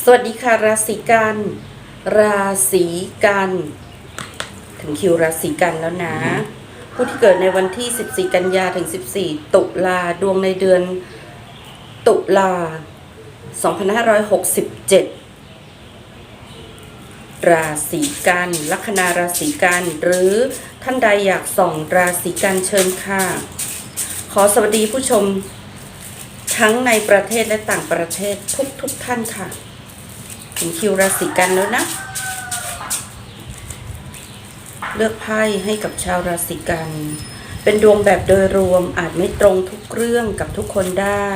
สวัสดีค่ะราศีกัน ราศีกัน ถึงคิวราศีกันแล้วนะ ผู้ที่เกิดในวันที่ 14 กันยาถึง 14 ตุลาดวงในเดือน ตุลา 2567 ราศีกัน ลัคนาราศีกัน หรือท่านใดอยากส่องราศีกันเชิญค่ะ ขอสวัสดีผู้ชมทั้งในประเทศและต่างประเทศทุกทุกๆท่านค่ะ ถึงคิวราศีกันแล้วนะ เลือกไพ่ให้กับชาวราศีกัน เป็นดวงแบบโดยรวมอาจไม่ตรงทุกเรื่องกับทุกคนได้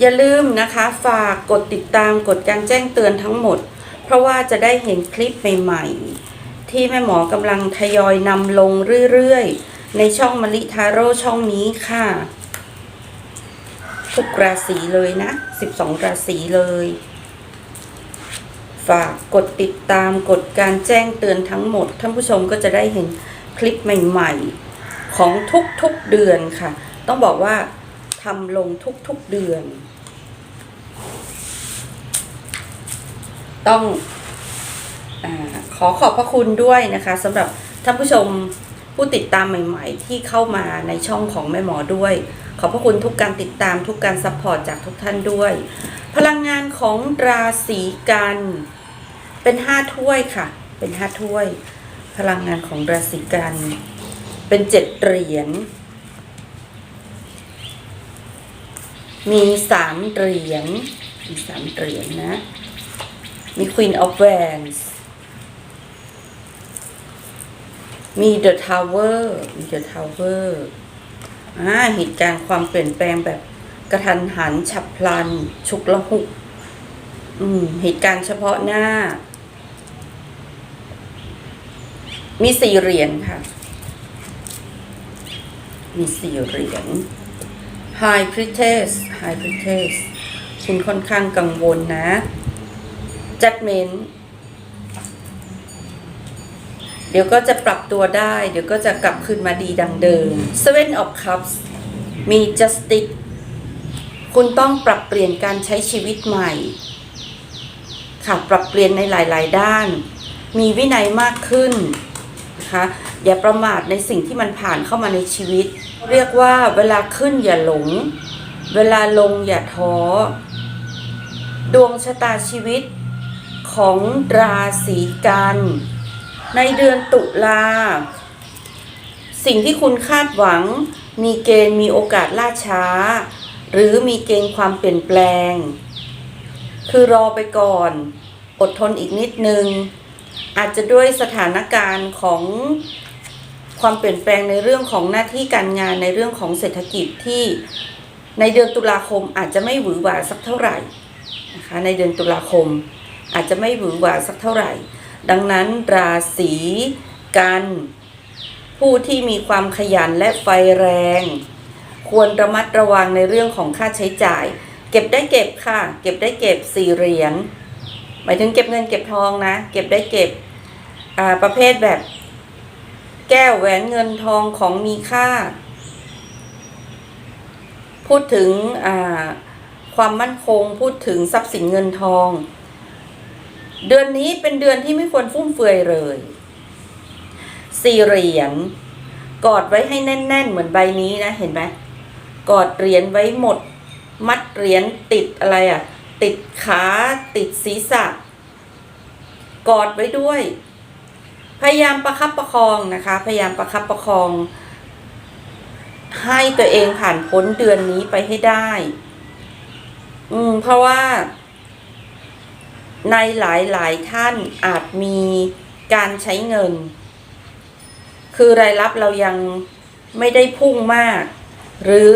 อย่าลืมนะคะฝากกดติดตามกดการแจ้งเตือนทั้งหมด เพราะว่าจะได้เห็นคลิปใหม่ๆ ที่แม่หมอกำลังทยอยนำลงเรื่อยๆ ในช่องมลิทาโร่ช่องนี้ค่ะ ทุกราศีเลยนะ 12 ราศีเลย ฝากกดติดตามกดการแจ้งเตือนทั้งหมด ท่านผู้ชมก็จะได้เห็นคลิปใหม่ ๆ ของทุกๆเดือนค่ะ ต้องบอกว่าทำลงทุกๆเดือน ต้องอขอขอบพระคุณด้วยนะคะสำหรับท่านผู้ชมผู้ติดตามใหม่ ๆ ที่เข้ามาในช่องของแม่หมอด้วย ขอบพระคุณทุกการติดตามทุกการซัพพอร์ตจากทุกท่านด้วย พลังงานของราศีกัน เป็นห้าถ้วยค่ะ เป็นห้าถ้วย พลังงานของราศีกัน เป็นเจ็ดเหรียญมีสามเหรียญมีสามเหรียญนะ มี Queen of Wands มี The Tower มี The Tower อ่าเหตุการณ์ความเปลี่ยนแปลงแบบกระทันหันฉับพลัน ฉุกละหุก อืม เหตุการณ์เฉพาะหน้า มีสี่เหรียญค่ะ มีสี่เหรียญ High Priestess High Priestess คุณค่อนข้างกังวลนะ Judgment เดี๋ยวก็จะปรับตัวได้ เดี๋ยวก็จะกลับคืนมาดีดังเดิม Seven of Cups มี Justice คุณต้องปรับเปลี่ยนการใช้ชีวิตใหม่ ค่ะ ปรับเปลี่ยนในหลาย ๆ ด้าน มีวินัยมากขึ้นนะคะอย่าประมาทในสิ่งที่มันผ่านเข้ามาในชีวิต เรียกว่าเวลาขึ้นอย่าหลง เวลาลงอย่าท้อ ดวงชะตาชีวิตของราศีกัน ในเดือนตุลา สิ่งที่คุณคาดหวัง มีเกณฑ์มีโอกาสล่าช้า หรือมีเกณฑ์ความเปลี่ยนแปลง คือรอไปก่อน อดทนอีกนิดนึง อาจจะด้วยสถานการณ์ของความเปลี่ยนแปลงในเรื่องของหน้าที่การงานในเรื่องของเศรษฐกิจที่ในเดือนตุลาคมอาจจะไม่หวือหวาสักเท่าไหร่นะคะในเดือนตุลาคม อาจจะไม่หวือหวาสักเท่าไหร่ ดังนั้นราศีกัน ผู้ที่มีความขยันและไฟแรง ควรระมัดระวังในเรื่องของค่าใช้จ่าย เก็บได้เก็บค่ะ เก็บได้เก็บสี่เหรียญหมายถึงเก็บเงินเก็บทองนะ เก็บได้เก็บประเภทแบบ แก้วแหวนเงินทองของมีค่า พูดถึงความมั่นคงพูดถึงทรัพย์สินเงินทอง เดือนนี้เป็นเดือนที่ไม่ควรฟุ่มเฟือยเลยสี่เหรียญกอดไว้ให้แน่น ๆ เหมือนใบนี้นะเห็นไหมกอดเหรียญไว้หมด มัดเหรียญติดอะไรอะ่ะ ติดขาติดศีรษะ กอดไว้ด้วย พยายามประคับประคองนะคะ พยายามประคับประคอง ให้ตัวเองผ่านพ้นเดือนนี้ไปให้ได้ อืมเพราะว่า ในหลายหลายๆท่านอาจมีการใช้เงิน คือรายรับเรายังไม่ได้พุ่งมาก หรือ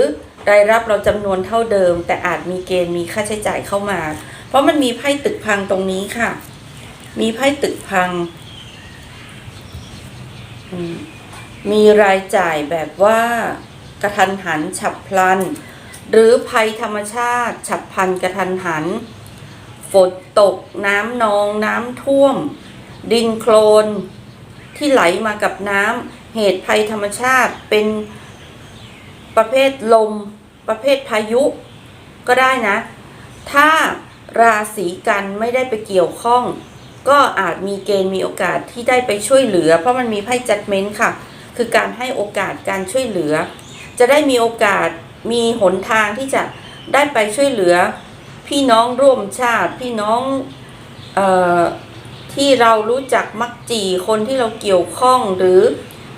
รายรับเราจำนวนเท่าเดิม แต่อาจมีเกณฑ์มีค่าใช้จ่ายเข้ามา เพราะมันมีไพ่ตึกพังตรงนี้ค่ะ มีไพ่ตึกพังมมีรายจ่ายแบบว่ากระทันหันฉับพลัน หรือภัยธรรมชาติ ฉับพลันกระทันหัน ฝนตกน้ำนองน้ำท่วม ดินโคลน ที่ไหลมากับน้ำเหตุภัยธรรมชาติเป็นประเภทลม ประเภทพายุ ก็ได้นะ ถ้าราศีกันไม่ได้ไปเกี่ยวข้อง ก็อาจมีเกณฑ์มีโอกาสที่ได้ไปช่วยเหลือ เพราะมันมีไพ่จัดเมนต์ค่ะ คือการให้โอกาสการช่วยเหลือ จะได้มีโอกาสมีหนทางที่จะได้ไปช่วยเหลือ พี่น้องร่วมชาติ พี่น้องออที่เรารู้จักมักจีคนที่เราเกี่ยวข้องหรือ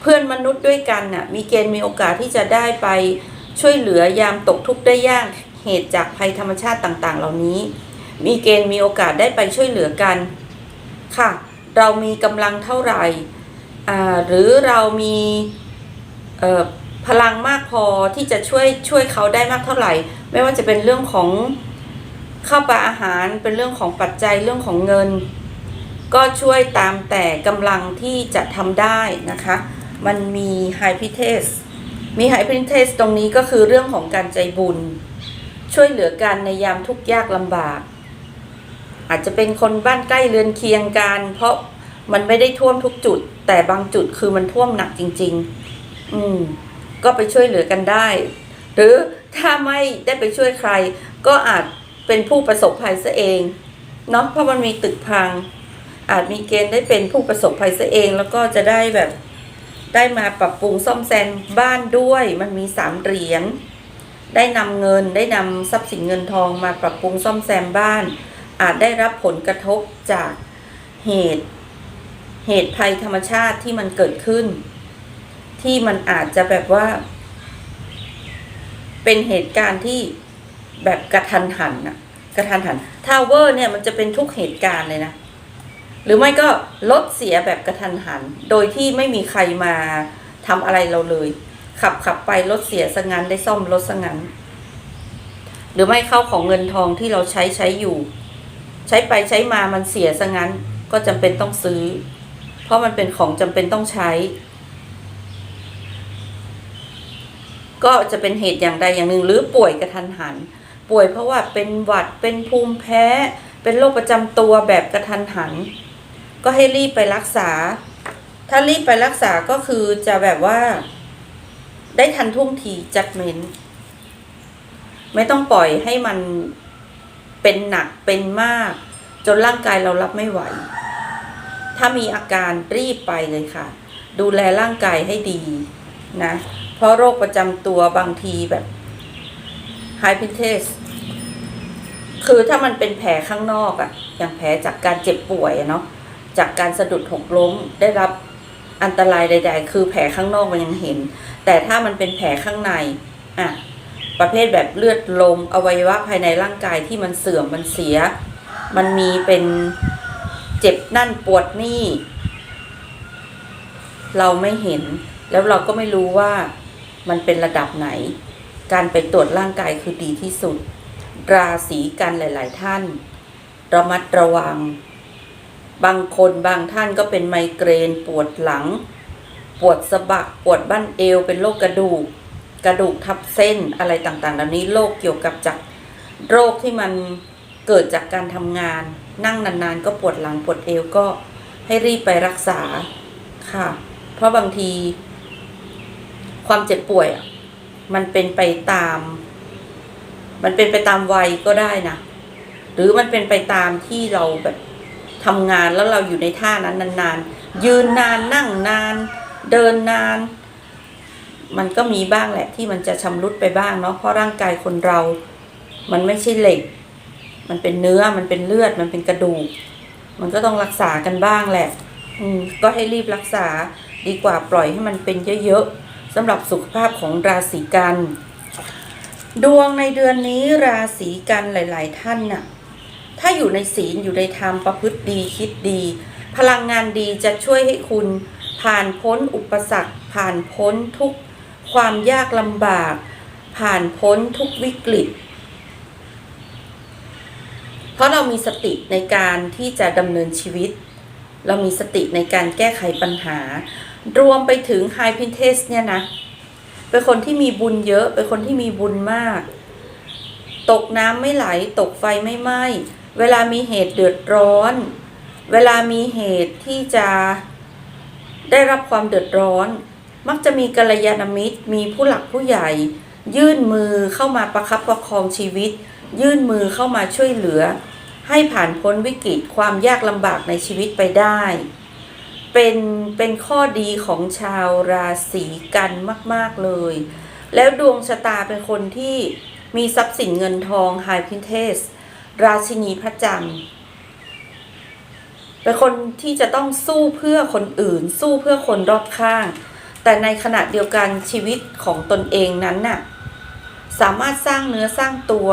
เพื่อนมนุษย์ด้วยกันน่ะมีเกณฑ์มีโอกาสที่จะได้ไปช่วยเหลือยามตกทุกข์ได้ยากเหตุจากภัยธรรมชาติต่างๆ เหล่านี้ มีเกณฑ์มีโอกาสได้ไปช่วยเหลือกันค่ะ เรามีกำลังเท่าไหร่หรือเรามีพลังมากพอที่จะช่วยช่วยเขาได้มากเท่าไหร่ ไม่ว่าจะเป็นเรื่องของ ข้าวปลาอาหารเป็นเรื่องของปัจจัยเรื่องของเงิน ก็ช่วยตามแต่กำลังที่จะทำได้นะคะ มันมีไฮพิเทสมีไฮพิเทสตรงนี้ก็คือเรื่องของการใจบุญ ช่วยเหลือกันในยามทุกข์ยากลำบาก อาจจะเป็นคนบ้านใกล้เรือนเคียงกัน เพราะมันไม่ได้ท่วมทุกจุด แต่บางจุดคือมันท่วมหนักจริง ๆ อืม ก็ไปช่วยเหลือกันได้ หรือถ้าไม่ได้ไปช่วยใคร ก็อาจ เป็นผู้ประสบภัยซะเองเนาะเพราะมันมีตึกพัง อาจมีเกณฑ์ได้เป็นผู้ประสบภัยซะเอง แล้วก็จะได้แบบได้มาปรับปรุงซ่อมแซมบ้านด้วย มันมีสามเหรียญได้นำเงินได้นำทรัพย์สินเงินทองมาปรับปรุงซ่อมแซมบ้าน อาจได้รับผลกระทบจากเหตุเหตุภัยธรรมชาติที่มันเกิดขึ้น ที่มันอาจจะแบบว่า เป็นเหตุการณ์ที่ แบบกระทันหันอะกระทันหันทาวเวอร์เนี่ยมันจะเป็นทุกเหตุการณ์เลยนะ หรือไม่ก็รถเสียแบบกระทันหัน โดยที่ไม่มีใครมาทำอะไรเราเลย ขับขับไปรถเสียสงันได้ซ่อมรถสงันหรือไม่เข้าของเงินทองที่เราใช้ใช้อยู่ ใช้ไปใช้มามันเสียสงั้นก็จำเป็นต้องซื้อ เพราะมันเป็นของจำเป็นต้องใช้ ก็จะเป็นเหตุอย่างใดอย่างหนึ่งหรือป่วยกระทันหัน ป่วยเพราะว่าเป็นหวัดเป็นภูมิแพ้ เป็นโรคประจำตัวแบบกระทันหัน ก็ให้รีบไปรักษา ถ้ารีบไปรักษาก็คือจะแบบว่า ได้ทันท่วงทีจัดเมนไม่ต้องปล่อยให้มันเป็นหนักเป็นมาก จนร่างกายเรารับไม่ไหว ถ้ามีอาการรีบไปเลยค่ะ ดูแลร่างกายให้ดีนะ เพราะโรคประจำตัวบางทีแบบ ไฮพิเทสคือถ้ามันเป็นแผลข้างนอกอะอย่างแผลจากการเจ็บป่วยเนาะจากการสะดุดหกล้มได้รับอันตรายใด ๆ คือแผลข้างนอกมันยังเห็น แต่ถ้ามันเป็นแผลข้างในอะประเภทแบบเลือดลมอวัยวะภายในร่างกายที่มันเสื่อมมันเสีย มันมีเป็นเจ็บนั่นปวดนี่ เราไม่เห็น แล้วเราก็ไม่รู้ว่ามันเป็นระดับไหน การไปตรวจร่างกายคือดีที่สุด ราศีกันหลาย ๆ ท่าน ระมัดระวัง บางคนบางท่านก็เป็นไมเกรน ปวดหลัง ปวดสะบัก ปวดบั้นเอว เป็นโรคกระดูก กระดูกทับเส้นอะไรต่างๆ เหล่านี้โรคเกี่ยวกับจากโรคที่มันเกิดจากการทำงาน นั่งนานๆ ก็ปวดหลังปวดเอวก็ให้รีบไปรักษาค่ะ เพราะบางที ความเจ็บป่วยอะ มันเป็นไปตาม มันเป็นไปตามวัยก็ได้นะหรือมันเป็นไปตามที่เราแบบทำงานแล้วเราอยู่ในท่านั้นนานๆ ยืนนานนั่งนาน เดินนาน มันก็มีบ้างแหละที่มันจะชำรุดไปบ้างเนาะเพราะร่างกายคนเรา มันไม่ใช่เหล็ก มันเป็นเนื้อมันเป็นเลือดมันเป็นกระดูก มันก็ต้องรักษากันบ้างแหละ อืมก็ให้รีบรักษาดีกว่าปล่อยให้มันเป็นเยอะๆ สำหรับสุขภาพของราศีกัน ดวงในเดือนนี้ราศีกันหลาย ๆ ท่านน่ะถ้าอยู่ในศีลอยู่ในธรรมประพฤติดีคิดดี พลังงานดีจะช่วยให้คุณผ่านพ้นอุปสรรค ผ่านพ้นทุกความยากลำบาก ผ่านพ้นทุกวิกฤต เพราะเรามีสติในการที่จะดำเนินชีวิต เรามีสติในการแก้ไขปัญหา รวมไปถึงไฮพินเทสเนี่ยนะ เป็นคนที่มีบุญเยอะ เป็นคนที่มีบุญมาก ตกน้ำไม่ไหล ตกไฟไม่ไหม้ เวลามีเหตุเดือดร้อน เวลามีเหตุที่จะได้รับความเดือดร้อน มักจะมีกัลยาณมิตร มีผู้หลักผู้ใหญ่ ยื่นมือเข้ามาประคับประคองชีวิต ยื่นมือเข้ามาช่วยเหลือ ให้ผ่านพ้นวิกฤตความยากลำบากในชีวิตไปได้ เป็นเป็นข้อดีของชาวราศีกันมาก ๆ เลย แล้วดวงชะตาเป็นคนที่มีทรัพย์สินเงินทองไฮพินเทส ราชินีพระจันทร์เป็นคนที่จะต้องสู้เพื่อคนอื่น สู้เพื่อคนรอบข้าง แต่ในขณะเดียวกันชีวิตของตนเองนั้นน่ะ สามารถสร้างเนื้อสร้างตัว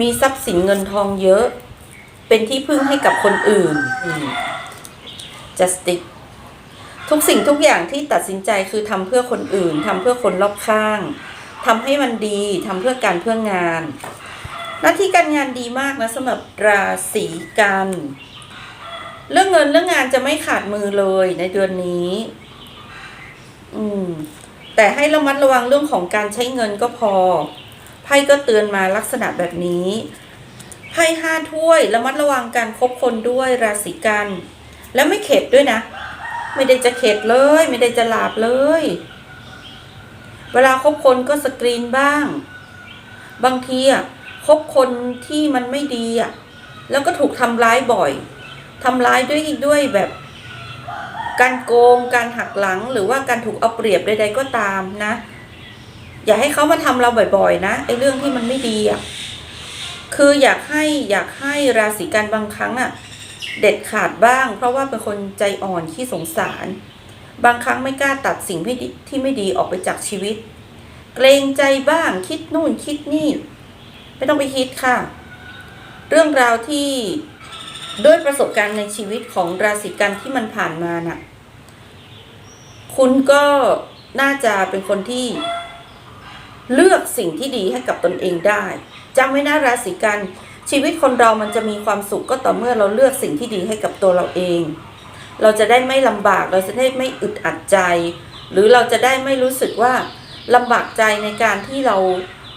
มีทรัพย์สินเงินทองเยอะ เป็นที่พึ่งให้กับคนอื่น justice ทุกสิ่งทุกอย่างที่ตัดสินใจคือทำเพื่อคนอื่นทำเพื่อคนรอบข้างทำให้มันดีทำเพื่อการเพื่องาน หน้าที่การงานดีมากนะสำหรับราศีกันเรื่องเงินเรื่องงานจะไม่ขาดมือเลยในเดือนนี้ อืม แต่ให้ระมัดระวังเรื่องของการใช้เงินก็พอ ไพ่ก็เตือนมาลักษณะแบบนี้ ไพ่ห้าถ้วยระมัดระวังการคบคนด้วยราศีกัน แล้วไม่เข็ดด้วยนะ ไม่ได้จะเข็ดเลย ไม่ได้จะหลาบเลย เวลาคบคนก็สกรีนบ้าง บางทีอะคบคนที่มันไม่ดีอะ แล้วก็ถูกทำร้ายบ่อยทำร้ายด้วยด้วยแบบการโกงการหักหลังหรือว่าการถูกเอาเปรียบใดๆก็ตามนะ อย่าให้เขามาทำเราบ่อยๆ นะไอ้เรื่องที่มันไม่ดีอะคืออยากให้อยากให้ราศีกันบางครั้งอะ เด็ดขาดบ้าง เพราะว่าเป็นคนใจอ่อนขี้สงสาร บางครั้งไม่กล้าตัดสิ่งไม่ที่ไม่ดีออกไปจากชีวิต เกรงใจบ้างคิดนู่นคิดนี่ ไม่ต้องไปคิดค่ะ เรื่องราวที่ด้วยประสบการณ์ในชีวิตของราศีกันที่มันผ่านมาน่ะ คุณก็น่าจะเป็นคนที่ เลือกสิ่งที่ดีให้กับตนเองได้จำไว้นะราศีกัน ชีวิตคนเรามันจะมีความสุขก็ต่อเมื่อเราเลือกสิ่งที่ดีให้กับตัวเราเอง เราจะได้ไม่ลำบากเราจะได้ไม่อึดอัดใจ หรือเราจะได้ไม่รู้สึกว่าลำบากใจในการที่เรา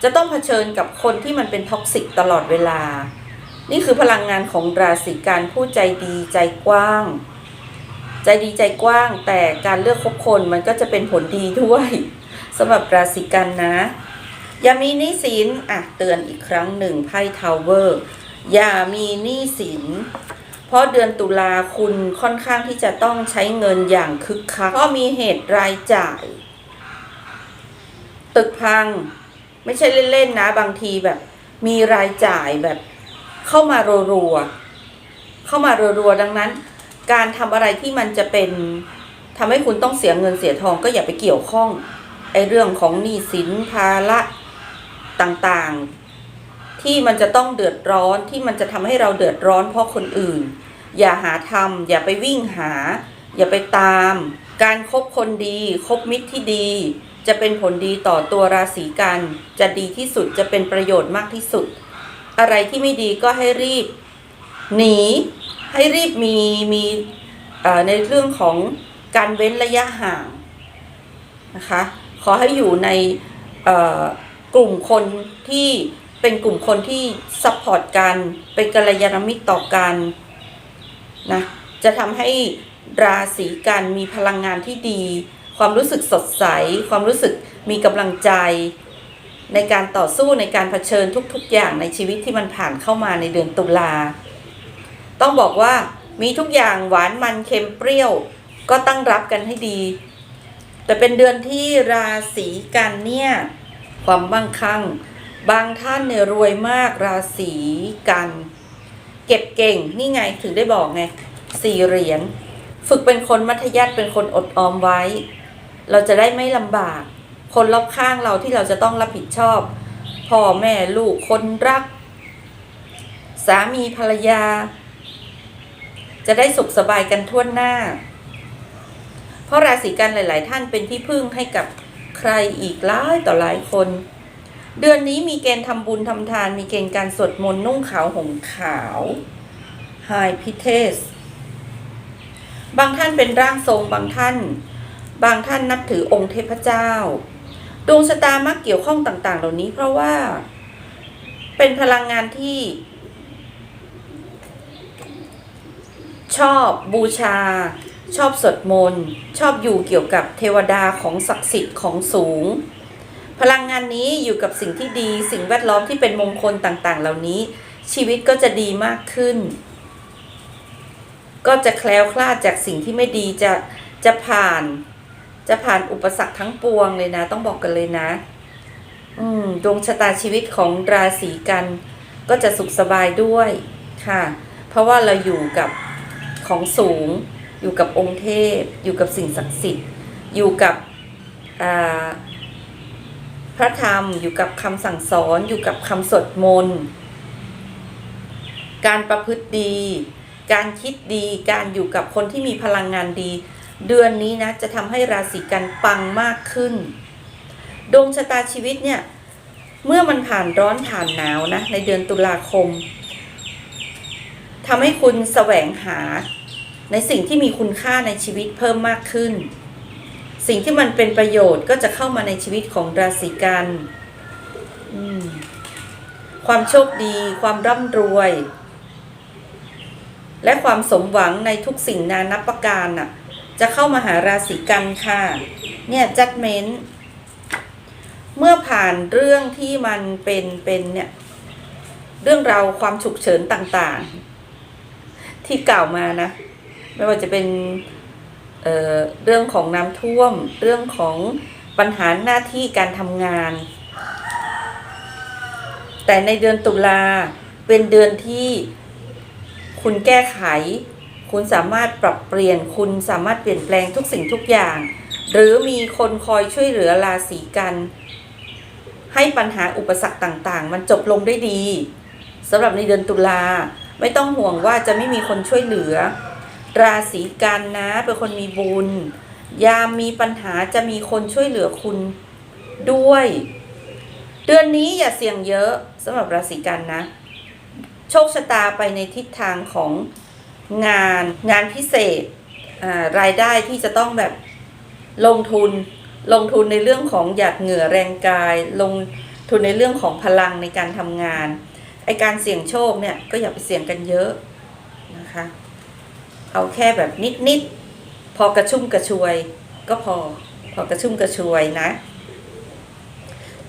จะต้องเผชิญกับคนที่มันเป็นท็อกซิกตลอดเวลา นี่คือพลังงานของราศีกันผู้ใจดีใจกว้าง ใจดีใจกว้าง แต่การเลือกคบคนมันก็จะเป็นผลดีด้วยสำหรับราศีกันนะ อย่ามีหนี้สินอะเตือนอีกครั้งหนึ่งไพ่ทาวเวอร์อย่ามีหนี้สิน เพราะเดือนตุลาคุณค่อนข้างที่จะต้องใช้เงินอย่างคึกคักเพราะมีเหตุรายจ่าย ตึกพัง ไม่ใช่เล่นๆนะ บางทีแบบ มีรายจ่ายแบบ เข้ามารัวๆเข้ามารัวๆดังนั้น การทำอะไรที่มันจะเป็นทำให้คุณต้องเสียเงินเสียทองก็อย่าไปเกี่ยวข้องไอ้เรื่องของหนี้สินภาระ ต่างๆ ที่มันจะต้องเดือดร้อนที่มันจะทำให้เราเดือดร้อนเพราะคนอื่น อย่าหาทำอย่าไปวิ่งหา อย่าไปตาม การครบคนดีคบมิตรที่ดี จะเป็นผลดีต่อตัวราศีกัน จะดีที่สุดจะเป็นประโยชน์มากที่สุด อะไรที่ไม่ดีก็ให้รีบ หนีให้รีบมีมีในเรื่องของการเว้นระยะห่างนะคะขอให้อยู่ในเอ่อ กลุ่มคนที่เป็นกลุ่มคนที่ซัพพอร์ตกัน เป็นกัลยาณมิตรต่อกันนะจะทำให้ราศีกันมีพลังงานที่ดี ความรู้สึกสดใส ความรู้สึกมีกำลังใจ ในการต่อสู้ในการเผชิญทุกๆ อย่างในชีวิตที่มันผ่านเข้ามาในเดือนตุลา ต้องบอกว่ามีทุกอย่างหวานมันเค็มเปรี้ยว ก็ตั้งรับกันให้ดี แต่เป็นเดือนที่ราศีกันเนี่ย ความมั่งคั่ง บางท่านเนี่ยรวยมากราศีกัน เก็บเก่งนี่ไงถึงได้บอกไงสี่เหรียญฝึกเป็นคนมัธยัติเป็นคนอดออมไว้ เราจะได้ไม่ลำบาก คนรอบข้างเราที่เราจะต้องรับผิดชอบพ่อแม่ลูกคนรัก สามีภรรยา จะได้สุขสบายกันทั่วหน้า เพราะราศีกันหลาย ๆ ท่านเป็นที่พึ่งให้กับ ใครอีกหลายต่อหลายคน เดือนนี้มีเกณฑ์ทำบุญทำทาน มีเกณฑ์การสวดมนต์นุ่งขาวห่มขาวไฮพิเทสบางท่านเป็นร่างทรงบางท่าน บางท่านนับถือองค์เทพเจ้า ดวงชะตามักเกี่ยวข้องต่าง ๆ เหล่านี้เพราะว่าเป็นพลังงานที่ ชอบบูชา ชอบสวดมนต์ ชอบอยู่เกี่ยวกับเทวดาของศักดิ์สิทธิ์ของสูง พลังงานนี้อยู่กับสิ่งที่ดี สิ่งแวดล้อมที่เป็นมงคลต่างๆ เหล่านี้ ชีวิตก็จะดีมากขึ้น ก็จะแคล้วคลาดจากสิ่งที่ไม่ดีจะจะผ่าน จะผ่านอุปสรรคทั้งปวงเลยนะ ต้องบอกกันเลยนะ อืมดวงชะตาชีวิตของราศีกัน ก็จะสุขสบายด้วยค่ะ เพราะว่าเราอยู่กับของสูง อยู่กับองค์เทพ อยู่กับสิ่งศักดิ์สิทธิ์ อยู่กับพระธรรม อยู่กับคำสั่งสอน อยู่กับคำสวดมนต์การประพฤติดี การคิดดี การอยู่กับคนที่มีพลังงานดี เดือนนี้นะจะทำให้ราศีกันปังมากขึ้น ดวงชะตาชีวิตเนี่ย เมื่อมันผ่านร้อนผ่านหนาวนะในเดือนตุลาคมทำให้คุณแสวงหา ในสิ่งที่มีคุณค่าในชีวิตเพิ่มมากขึ้น สิ่งที่มันเป็นประโยชน์ก็จะเข้ามาในชีวิตของราศีกันความโชคดี ความร่ำรวย และความสมหวังในทุกสิ่งนานับประการน่ะ จะเข้ามาหาราศีกันค่ะ เนี่ยจัดเมนต์เมื่อผ่านเรื่องที่มันเป็นเป็นเนี่ย เรื่องราวความฉุกเฉินต่างๆ ที่กล่าวมานะ ไม่ว่าจะเป็นเเรื่องของน้ำท่วม เรื่องของปัญหาหน้าที่การทำงาน แต่ในเดือนตุลาเป็นเดือนที่คุณแก้ไข คุณสามารถปรับเปลี่ยน คุณสามารถเปลี่ยนแปลงทุกสิ่งทุกอย่าง หรือมีคนคอยช่วยเหลือราศีกัน ให้ปัญหาอุปสรรคต่างๆ มันจบลงได้ดีสำหรับในเดือนตุลาไม่ต้องห่วงว่าจะไม่มีคนช่วยเหลือ ราศีกันนะ เป็นคนมีบุญ ยามมีปัญหาจะมีคนช่วยเหลือคุณด้วย เดือนนี้อย่าเสี่ยงเยอะสำหรับราศีกันนะ โชคชะตาไปในทิศทางของงานงานพิเศษรายได้ที่จะต้องแบบลงทุนลงทุนในเรื่องของหยาดเหงื่อแรงกาย ลงทุนในเรื่องของพลังในการทำงานไอการเสี่ยงโชคเนี่ยก็อย่าไปเสี่ยงกันเยอะนะคะ เอาแค่แบบนิดๆพอกระชุ่มกระชวยก็พอ พอกระชุ่มกระชวยนะ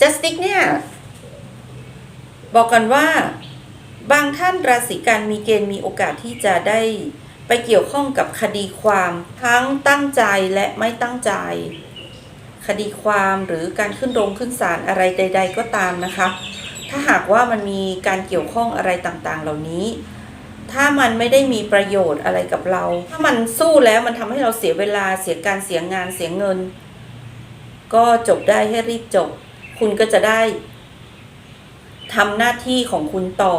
จัสติกเนี่ย บอกกันว่าบางท่านราศีกันมีเกณฑ์มีโอกาสที่จะได้ไปเกี่ยวข้องกับคดีความทั้งตั้งใจและไม่ตั้งใจ คดีความหรือการขึ้นโรงขึ้นศาลอะไรใด ๆ ก็ตามนะคะ ถ้าหากว่ามันมีการเกี่ยวข้องอะไรต่างๆ เหล่านี้ ถ้ามันไม่ได้มีประโยชน์อะไรกับเรา ถ้ามันสู้แล้วมันทำให้เราเสียเวลาเสียการเสียงานเสียเงิน ก็จบได้ให้รีบจบ คุณก็จะได้ทำหน้าที่ของคุณต่อ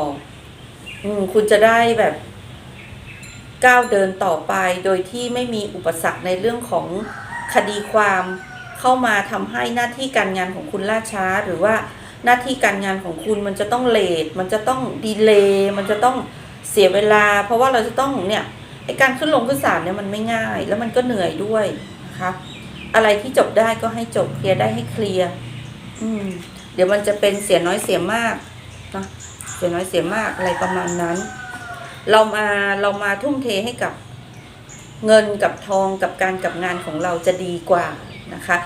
อืม คุณจะได้แบบ ก้าวเดินต่อไปโดยที่ไม่มีอุปสรรคในเรื่องของคดีความเข้ามาทำให้หน้าที่การงานของคุณล่าช้า หรือว่าหน้าที่การงานของคุณมันจะต้องเลทมันจะต้องดีเลย์มันจะต้อง สียเวลา เพราะว่าเราจะต้องเนี่ยไอการขึ้นลงขึ้นศาลเนี่ยมันไม่ง่าย แล้วมันก็เหนื่อยด้วยนะคะอะไรที่จบได้ก็ให้จบเคลียร์ได้ให้เคลียร์อืม เดี๋ยวมันจะเป็นเสียน้อยเสียมากนะเสียน้อยเสียมากอะไรประมาณนั้น เรามาเรามาทุ่มเทให้กับเงินกับทองกับการกับงานของเราจะดีกว่านะคะ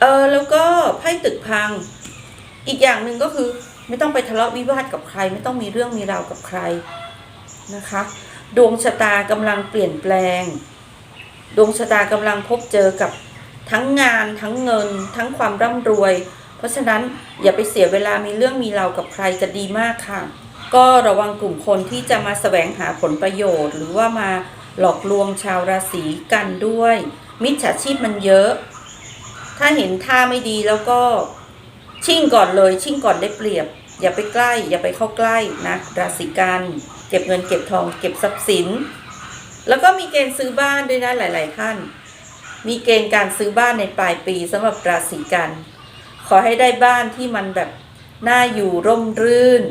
เออแล้วก็ไพ่ตึกพัง อีกอย่างหนึ่งก็คือ ไม่ต้องไปทะเลาะวิวาทกับใคร ไม่ต้องมีเรื่องมีราวกับใคร นะคะ ดวงชะตากำลังเปลี่ยนแปลง ดวงชะตากำลังพบเจอกับทั้งงานทั้งเงิน ทั้งความร่ำรวย เพราะฉะนั้นอย่าไปเสียเวลามีเรื่องมีราวกับใครจะดีมากค่ะ ก็ระวังกลุ่มคนที่จะมาแสวงหาผลประโยชน์ หรือว่ามาหลอกลวงชาวราศีกันด้วย มิจฉาชีพมันเยอะ ถ้าเห็นท่าไม่ดีแล้วก็ชิ่งก่อนเลย ชิ่งก่อนได้เปรียบ อย่าไปใกล้ อย่าไปเข้าใกล้นะราศีกัน เก็บเงินเก็บทอง เก็บทรัพย์สิน แล้วก็มีเกณฑ์ซื้อบ้านด้วยนะหลาย ๆ ท่าน มีเกณฑ์การซื้อบ้านในปลายปีสำหรับราศีกัน ขอให้ได้บ้านที่มันแบบน่าอยู่ร่มรื่น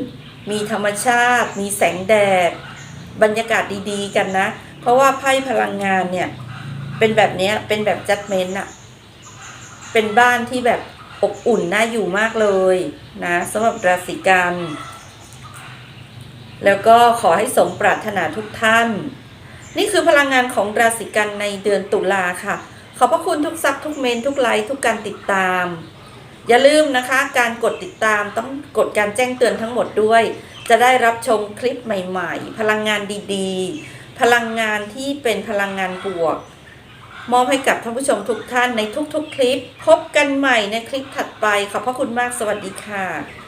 มีธรรมชาติ มีแสงแดด บรรยากาศดีๆ กันนะ เพราะว่าไพ่พลังงานเนี่ย เป็นแบบนี้เป็นแบบจัดเมนต์อะเป็นบ้านที่แบบอบอุ่นน่าอยู่มากเลยนะสำหรับราศีกัน แล้วก็ขอให้สมปรารถนาทุกท่าน นี่คือพลังงานของราศีกันในเดือนตุลาค่ะ ขอบพระคุณทุกซับทุกเมนทุกไลค์ทุกการติดตาม อย่าลืมนะคะ การกดติดตามต้องกดการแจ้งเตือนทั้งหมดด้วย จะได้รับชมคลิปใหม่ ๆ พลังงานดีๆ พลังงานที่เป็นพลังงานบวก มอบให้กับท่านผู้ชมทุกท่านในทุกๆ คลิป พบกันใหม่ในคลิปถัดไปขอบพระคุณมากสวัสดีค่ะ